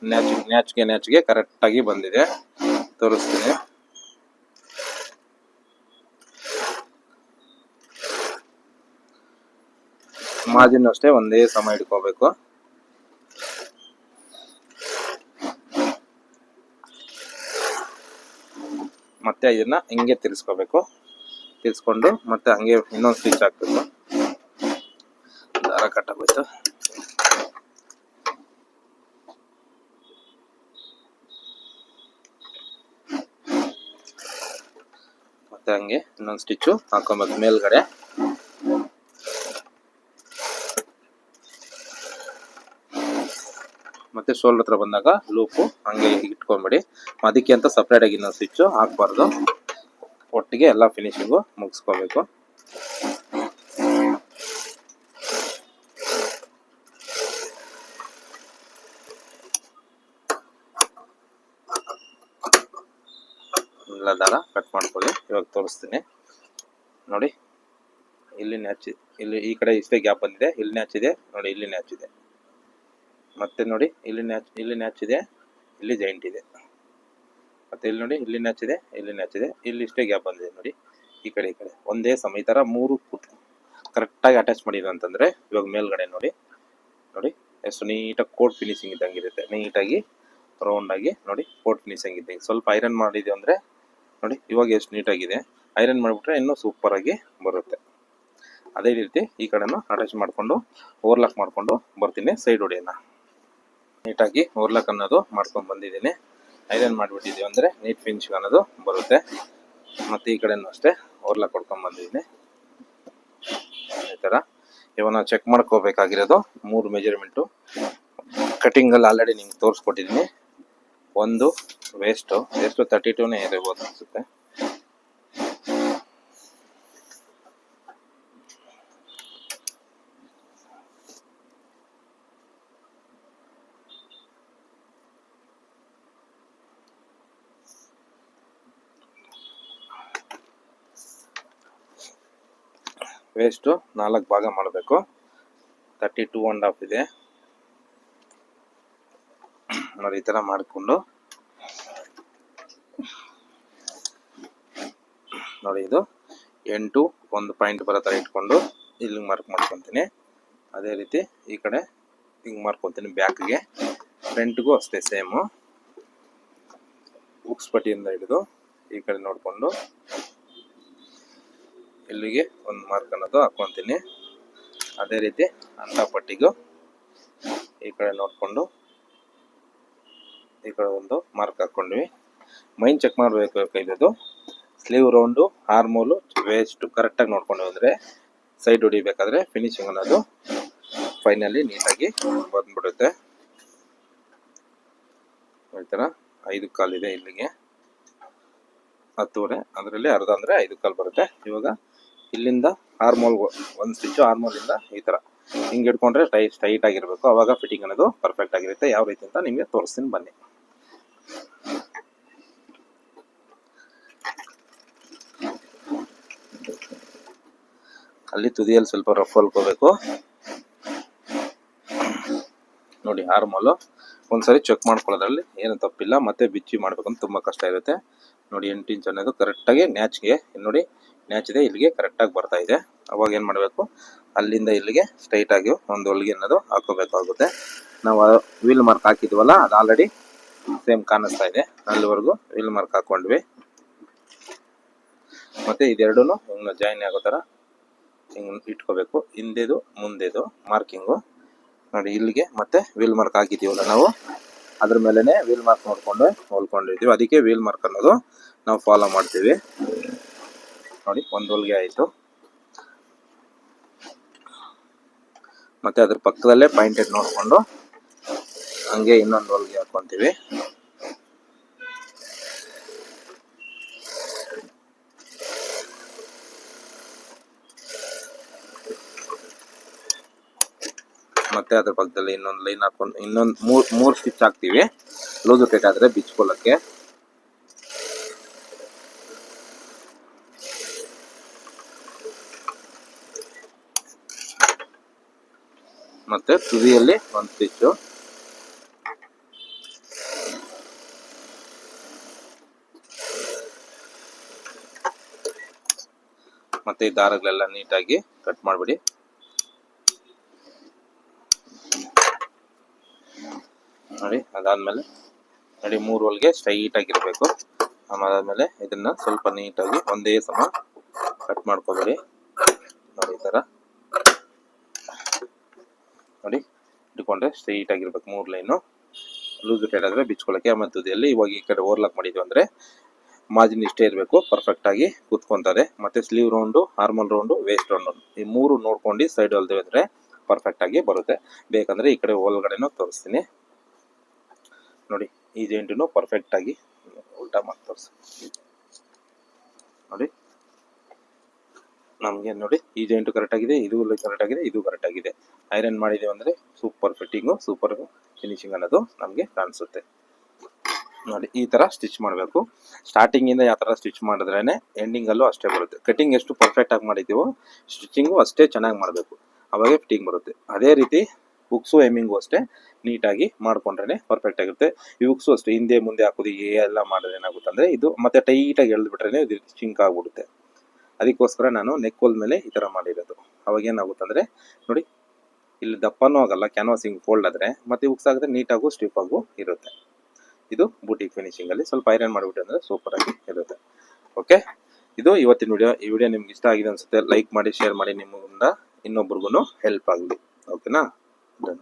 ನೋಡಿ ನ್ಯಾಚ್ ನ್ಯಾಚ್ಗೆ ಕರೆಕ್ಟ್ ಕರೆಕ್ಟಾಗಿ ಬಂದಿದೆ. ತೋರಿಸ್ತೀನಿ. ಮಾಜಿನ ಅಷ್ಟೇ ಒಂದೇ ಸಮ ಇಟ್ಕೋಬೇಕು ಮತ್ತೆ ಇದನ್ನ ಹಿಂಗೆ ತಿರ್ಸ್ಕೋಬೇಕು. ತಿರ್ಸ್ಕೊಂಡು ಮತ್ತೆ ಹಂಗೆ ಇನ್ನೊಂದು ಸ್ಟಿಚ್ ಹಾಕ್ಬೇಕು. ದಾರ ಕಟ್ಟಾಗೋಯ್ತು ಮತ್ತೆ ಹಂಗೆ ಇನ್ನೊಂದು ಸ್ಟಿಚ್ಚು ಹಾಕೊಬೇಕು ಮೇಲ್ಗಡೆ. ಮತ್ತೆ ಸೋಲ್ ಹತ್ರ ಬಂದಾಗ ಲೂಪು ಹಂಗೆ ಇಟ್ಕೊಂಬಿಡಿ. ಅದಕ್ಕೆ ಅಂತ ಸಪ್ರೇಟ್ ಆಗಿ ಇನ್ನೊಂದು ಸ್ವಿಚ್ಚು ಹಾಕ್ಬಾರ್ದು. ಒಟ್ಟಿಗೆ ಎಲ್ಲ ಫಿನಿಶಿಂಗು ಮುಗಿಸ್ಕೋಬೇಕು. ಎಲ್ಲ ದಾರ ಕಟ್ ಮಾಡ್ಕೊಳ್ಳಿ. ಇವಾಗ ತೋರಿಸ್ತೀನಿ. ನೋಡಿ ಇಲ್ಲಿ ನ್ಯಾಚ್ ಇಲ್ಲಿ ಈ ಕಡೆ ಇಷ್ಟೇ ಗ್ಯಾಪ್ ಬಂದಿದೆ. ಇಲ್ಲಿ ನ್ಯಾಚ್ ಇದೆ ನೋಡಿ ಇಲ್ಲಿ ನ್ಯಾಚ್ ಇದೆ ಮತ್ತೆ ನೋಡಿ ಇಲ್ಲಿ ನ್ಯಾಚ್ ಇಲ್ಲಿ ನ್ಯಾಚ್ ಇದೆ ಇಲ್ಲಿ ಜಾಯಿಂಟ್ ಇದೆ. ಮತ್ತೆ ಇಲ್ಲಿ ನೋಡಿ, ಇಲ್ಲಿ ಇದೆ ಇಲ್ಲಿ ಇದೆ ಇಲ್ಲಿ ಇಷ್ಟೇ ಗ್ಯಾಪ್ ಬಂದಿದೆ ನೋಡಿ, ಈ ಕಡೆ ಈ ಕಡೆ. ಒಂದೇ ಸಮ ಈ ಥರ ಮೂರು ಕರೆಕ್ಟಾಗಿ ಅಟ್ಯಾಚ್ ಮಾಡಿದ್ರು ಅಂತಂದರೆ, ಇವಾಗ ಮೇಲ್ಗಡೆ ನೋಡಿ ನೋಡಿ, ಎಷ್ಟು ನೀಟಾಗಿ ಕೋಟ್ ಫಿನಿಶಿಂಗ್ ಇದ್ದಂಗೆ ಇರುತ್ತೆ. ನೀಟಾಗಿ ರೌಂಡಾಗಿ ನೋಡಿ ಕೋಟ್ ಫಿನಿಶಿಂಗ್ ಇದ್ದಂಗೆ. ಸ್ವಲ್ಪ ಐರನ್ ಮಾಡಿದ್ವಿ ಅಂದರೆ, ನೋಡಿ, ಇವಾಗ ಎಷ್ಟು ನೀಟಾಗಿದೆ. ಐರನ್ ಮಾಡಿಬಿಟ್ರೆ ಇನ್ನೂ ಸೂಪರಾಗಿ ಬರುತ್ತೆ. ಅದೇ ರೀತಿ ಈ ಕಡೆನೂ ಅಟ್ಯಾಚ್ ಮಾಡಿಕೊಂಡು ಓವರ್ಲಾಕ್ ಮಾಡಿಕೊಂಡು ಬರ್ತೀನಿ ಸೈಡ್ ಹೊಡೆಯೋಣ. ನೀಟಾಗಿ ಓವರ್ಲಾಕ್ ಅನ್ನೋದು ಮಾಡ್ಕೊಂಡು ಬಂದಿದ್ದೀನಿ. ಐರನ್ ಮಾಡಿಬಿಟ್ಟಿದ್ದೀವಿ ಅಂದರೆ ನೀಟ್ ಫಿನಿಶಿಂಗ್ ಅನ್ನೋದು ಬರುತ್ತೆ. ಮತ್ತು ಈ ಕಡೆನೂ ಅಷ್ಟೇ ಓರ್ಲಾ ಕೊಡ್ಕೊಂಬಂದಿದ್ದೀನಿ ಈ ಥರ ಇವಾಗ ಚೆಕ್ ಮಾಡ್ಕೋಬೇಕಾಗಿರೋದು ಮೂರು ಮೆಜರ್ಮೆಂಟು ಕಟಿಂಗಲ್ಲಿ ಆಲ್ರೆಡಿ ನಿಮ್ಗೆ ತೋರಿಸ್ಕೊಟ್ಟಿದ್ದೀನಿ. ಒಂದು ವೇಸ್ಟು ವೇಸ್ಟು ತರ್ಟಿ ಟೂನೇ ಇರಬೋದು ಅನಿಸುತ್ತೆ. ವೇಸ್ಟು ನಾಲ್ಕು ಭಾಗ ಮಾಡಬೇಕು. ತರ್ಟಿ ಟೂ ಆ್ಯಂಡ್ ಹಾಫ್ ಇದೆ. ನೋಡಿ, ಈ ಥರ ಮಾಡಿಕೊಂಡು. ನೋಡಿ, ಇದು ಎಂಟು ಒಂದು ಪಾಯಿಂಟ್ ಬರೋ ಥರ ಇಟ್ಕೊಂಡು ಇಲ್ಲಿ ಮಾರ್ಕ್ ಮಾಡ್ಕೊತೀನಿ. ಅದೇ ರೀತಿ ಈ ಕಡೆ ಹಿಂಗೆ ಮಾರ್ಕೊತೀನಿ ಬ್ಯಾಕ್ಗೆ ಫ್ರಂಟ್ಗೂ ಅಷ್ಟೇ ಸೇಮು ಉಕ್ಸ್ ಪಟ್ಟಿಯಿಂದ ಹಿಡಿದು ಈ ಕಡೆ ನೋಡಿಕೊಂಡು ಇಲ್ಲಿಗೆ ಒಂದು ಮಾರ್ಕ್ ಅನ್ನೋದು ಹಾಕ್ಕೊತೀನಿ ಅದೇ ರೀತಿ ಅಂಥ ಪಟ್ಟಿಗೂ ಈ ಕಡೆ ನೋಡಿಕೊಂಡು ಈ ಕಡೆ ಒಂದು ಮಾರ್ಕ್ ಹಾಕ್ಕೊಂಡ್ವಿ ಮೈನ್ ಚೆಕ್ ಮಾಡಬೇಕು ಇದು ಸ್ಲೀವ್ ರೌಂಡು ಹಾರ್ಮೋಲು ವೇಸ್ಟ್ ಕರೆಕ್ಟಾಗಿ ನೋಡ್ಕೊಂಡು ಹೋದರೆ ಸೈಡ್ ಹೊಡಿಬೇಕಾದ್ರೆ ಫಿನಿಶಿಂಗ್ ಅನ್ನೋದು ಫೈನಲಿ ನೀಟಾಗಿ ಬಂದ್ಬಿಡುತ್ತೆ. ಈ ಥರ ಐದು ಇದೆ ಇಲ್ಲಿಗೆ. ಹತ್ತುವರೆ. ಅದರಲ್ಲಿ ಅರ್ಧ ಅಂದರೆ ಐದು ಕಾಲು ಬರುತ್ತೆ. ಇವಾಗ ಇಲ್ಲಿಂದ ಆರ್ಮೋಲ್ ಒಂದು ಸ್ಟಿಚ್ಚು ಆರ್ಮೋಲಿಂದ ಈ ಥರ ಹಿಂಗೆ ಇಟ್ಕೊಂಡ್ರೆ ಟೈ ಟೈಟ್ ಆಗಿರಬೇಕು. ಅವಾಗ ಫಿಟ್ಟಿಂಗ್ ಅನ್ನೋದು ಪರ್ಫೆಕ್ಟ್ ಆಗಿರುತ್ತೆ. ಯಾವ ರೀತಿ ಅಂತ ನಿಮಗೆ ತೋರಿಸ್ತೀನಿ ಬನ್ನಿ. ಅಲ್ಲಿ ತುದಿಯಲ್ಲಿ ಸ್ವಲ್ಪ ರಫ್ ಹೊಲ್ಕೋಬೇಕು. ನೋಡಿ ಆರ್ಮೋಲು ಒಂದ್ಸರಿ ಚೆಕ್ ಮಾಡ್ಕೊಳ್ಳೋದ್ರಲ್ಲಿ ಏನು ತಪ್ಪಿಲ್ಲ. ಮತ್ತೆ ಬಿಚ್ಚಿ ಮಾಡ್ಬೇಕಂತ ತುಂಬ ಕಷ್ಟ ಇರುತ್ತೆ. ನೋಡಿ, ಎಂಟು ಇಂಚ್ ಅನ್ನೋದು ಕರೆಕ್ಟಾಗಿ ನ್ಯಾಚ್ಗೆ ನೋಡಿ ನ್ಯಾಚ್ ಇದೆ ಇಲ್ಲಿಗೆ ಕರೆಕ್ಟಾಗಿ ಬರ್ತಾ ಇದೆ. ಅವಾಗ ಏನು ಮಾಡಬೇಕು? ಅಲ್ಲಿಂದ ಇಲ್ಲಿಗೆ ಸ್ಟ್ರೈಟಾಗಿ ಒಂದು ಹೊಲಿಗೆ ಅನ್ನೋದು ಹಾಕೋಬೇಕಾಗುತ್ತೆ. ನಾವು ವೀಲ್ ಮಾರ್ಕ್ ಹಾಕಿದ್ವಲ್ಲ, ಅದು ಆಲ್ರೆಡಿ ಸೇಮ್ ಕಾಣಿಸ್ತಾ ಇದೆ. ಅಲ್ಲಿವರೆಗೂ ವೀಲ್ ಮಾರ್ಕ್ ಹಾಕೊಂಡ್ವಿ. ಮತ್ತೆ ಇದೆರಡೂ ಹಿಂಗೆ ಜಾಯಿನ್ ಆಗೋ ಥರ ಹಿಂಗೆ ಇಟ್ಕೋಬೇಕು. ಹಿಂದೆದು, ಮುಂದೆದು ಮಾರ್ಕಿಂಗು ನೋಡಿ, ಇಲ್ಲಿಗೆ ಮತ್ತೆ ವೀಲ್ ಮಾರ್ಕ್ ಹಾಕಿದ್ದೀವಲ್ಲ ನಾವು. ಅದ್ರ ಮೇಲೇ ವೀಲ್ ಮಾರ್ಕ್ ನೋಡ್ಕೊಂಡು ಹೊಲ್ಕೊಂಡಿರ್ತೀವಿ. ಅದಕ್ಕೆ ವೀಲ್ ಮಾರ್ಕ್ ಅನ್ನೋದು ನಾವು ಫಾಲೋ ಮಾಡ್ತೀವಿ. ನೋಡಿ, ಒಂದು ಹೊಲಿಗೆ ಆಯಿತು. ಮತ್ತೆ ಅದ್ರ ಪಕ್ಕದಲ್ಲೇ ಪಾಯಿಂಟೆಡ್ ನೋಡಿಕೊಂಡು, ಹಂಗೆ ಇನ್ನೊಂದು ಹೊಲಿಗೆ ಹಾಕೊಂತೀವಿ. ಮತ್ತೆ ಅದ್ರ ಪಕ್ಕದಲ್ಲಿ ಇನ್ನೊಂದು ಲೈನ್ ಹಾಕೊಂಡು, ಇನ್ನೊಂದು ಮೂರ್, ಮೂರು ಸ್ಟಿಚ್ ಹಾಕ್ತಿವಿ. ಲೂಸು ಟೈಟ್ ಆದ್ರೆ ಬಿಚ್ಕೊಳ್ಳಕ್ಕೆ. ಮತ್ತೆ ತುದಿಯಲ್ಲಿ ಒಂದು ಸ್ಟಿಚ್ಚು. ಮತ್ತೆ ಈ ದಾರಗಳೆಲ್ಲ ನೀಟಾಗಿ ಕಟ್ ಮಾಡ್ಬಿಡಿ. ನೋಡಿ, ಅದಾದ್ಮೇಲೆ ನೋಡಿ, ಮೂರು ಹೊಲಿಗೆ ಸ್ಟ್ರೈಟ್ ಆಗಿರ್ಬೇಕು ಆಮೇಲೆ ಇದನ್ನ ಸ್ವಲ್ಪ ನೀಟಾಗಿ ಒಂದೇ ಸಮ ಕಟ್ ಮಾಡ್ಕೋಬೇಡಿ. ನೋಡಿ, ಈ ಥರ ನೋಡಿ ಇಟ್ಕೊಂಡ್ರೆ ಸ್ಟ್ರೈಟ್ ಆಗಿರ್ಬೇಕು ಮೂರು ಲೈನು ಲೂಸ್ ಟೈಟ್ ಆದರೆ ಬಿಚ್ಕೊಳ್ಳೋಕೆ ಆಮೇಲೆ ತುದಿಯಲ್ಲಿ ಇವಾಗ ಈ ಕಡೆ ಓವರ್ಲಾಕ್ ಮಾಡಿದ್ವಿ ಅಂದರೆ ಮಾರ್ಜಿನ್ ಇಷ್ಟೇ ಇರಬೇಕು ಪರ್ಫೆಕ್ಟ್ ಆಗಿ ಮತ್ತು ಮತ್ತೆ sleeve round armhole round waist round ಈ ಮೂರು ನೋಡ್ಕೊಂಡು ಸೈಡ್ ಹೊಲ್ದಿದ್ರೆ ಪರ್ಫೆಕ್ಟ್ ಆಗಿ ಬರುತ್ತೆ. ಬೇಕಂದರೆ ಈ ಕಡೆ ಒಳಗಡೆನೂ ತೋರಿಸ್ತೀನಿ. ನೋಡಿ, ಈ ಜಾಯಿಂಟನ್ನು ಪರ್ಫೆಕ್ಟಾಗಿ ಉಲ್ಟಾ ಮಾಡಿ ತೋರಿಸಿ ನೋಡಿ. ನಮಗೆ ನೋಡಿ ಈ ಜಾಯಿಂಟು ಕರೆಕ್ಟ್ ಆಗಿದೆ, ಇದು ಕರೆಕ್ಟ್ ಆಗಿದೆ, ಇದು ಕರೆಕ್ಟ್ ಆಗಿದೆ. ಐರನ್ ಮಾಡಿದೀವಿ ಅಂದರೆ ಸೂಪರ್ ಫಿಟ್ಟಿಂಗು ಸೂಪರ್ ಫಿನಿಶಿಂಗ್ ಅನ್ನೋದು ನಮಗೆ ಕಾಣಿಸುತ್ತೆ. ನೋಡಿ, ಈ ಥರ ಸ್ಟಿಚ್ ಮಾಡಬೇಕು. ಸ್ಟಾರ್ಟಿಂಗಿಂದ ಯಾವ ಥರ ಸ್ಟಿಚ್ ಮಾಡಿದ್ರೇ ಎಂಡಿಂಗಲ್ಲೂ ಅಷ್ಟೇ ಬರುತ್ತೆ. ಕಟಿಂಗ್ ಎಷ್ಟು ಪರ್ಫೆಕ್ಟ್ ಆಗಿ ಮಾಡಿದ್ದೀವೋ ಸ್ಟಿಚಿಂಗು ಅಷ್ಟೇ ಚೆನ್ನಾಗಿ ಮಾಡಬೇಕು. ಅವಾಗೆ ಫಿಟ್ಟಿಂಗ್ ಬರುತ್ತೆ. ಅದೇ ರೀತಿ ಹುಕ್ಸು ಎಮ್ಮಿಂಗು ಅಷ್ಟೇ ನೀಟಾಗಿ ಮಾಡ್ಕೊಂಡ್ರೇ ಪರ್ಫೆಕ್ಟ್ ಆಗಿರುತ್ತೆ. ಈ ಹುಕ್ಸು ಅಷ್ಟೇ ಹಿಂದೆ, ಮುಂದೆ ಹಾಕೋದು ಏ ಎಲ್ಲ ಮಾಡಿದ್ರೆ ಏನಾಗುತ್ತೆ ಅಂದರೆ ಇದು ಮತ್ತೆ ಟೈಟಾಗಿ ಎಳೆದ್ಬಿಟ್ರೆ ಇದು ಚಿಂಕ್ ಆಗ್ಬಿಡುತ್ತೆ. ಅದಕ್ಕೋಸ್ಕರ ನಾನು ನೆಕ್ ಹೋಲ್ ಮೇಲೆ ಈ ಥರ ಮಾಡಿರೋದು. ಅವಾಗ ಏನಾಗುತ್ತೆ ಅಂದ್ರೆ ನೋಡಿ, ಇಲ್ಲಿ ದಪ್ಪನೂ ಆಗಲ್ಲ ಕ್ಯಾನ್ವಾಸಿಂಗ್ ಫೋಲ್ಡ್ ಆದರೆ, ಮತ್ತೆ ಹುಕ್ಸ್ ಆಗಿದ್ರೆ ನೀಟಾಗೂ ಸ್ಟಿಫಾಗೂ ಇರುತ್ತೆ. ಇದು ಬೂಟಿಕ್ ಫಿನಿಶಿಂಗ್ ಅಲ್ಲಿ ಸ್ವಲ್ಪ ಐರನ್ ಮಾಡಿಬಿಟ್ಟು ಅಂದರೆ ಸೂಪರಾಗಿ ಇರುತ್ತೆ. ಓಕೆ ಇದು ಇವತ್ತಿನ ವಿಡಿಯೋ ಈ ವಿಡಿಯೋ ನಿಮ್ಗೆ ಇಷ್ಟ ಆಗಿದೆ ಅನಿಸುತ್ತೆ ಲೈಕ್ ಮಾಡಿ ಶೇರ್ ಮಾಡಿ, ನಿಮ್ಮಿಂದ ಇನ್ನೊಬ್ರಿಗೂ ಹೆಲ್ಪ್ ಆಗಲಿ. ಓಕೆನಾ ಡನ್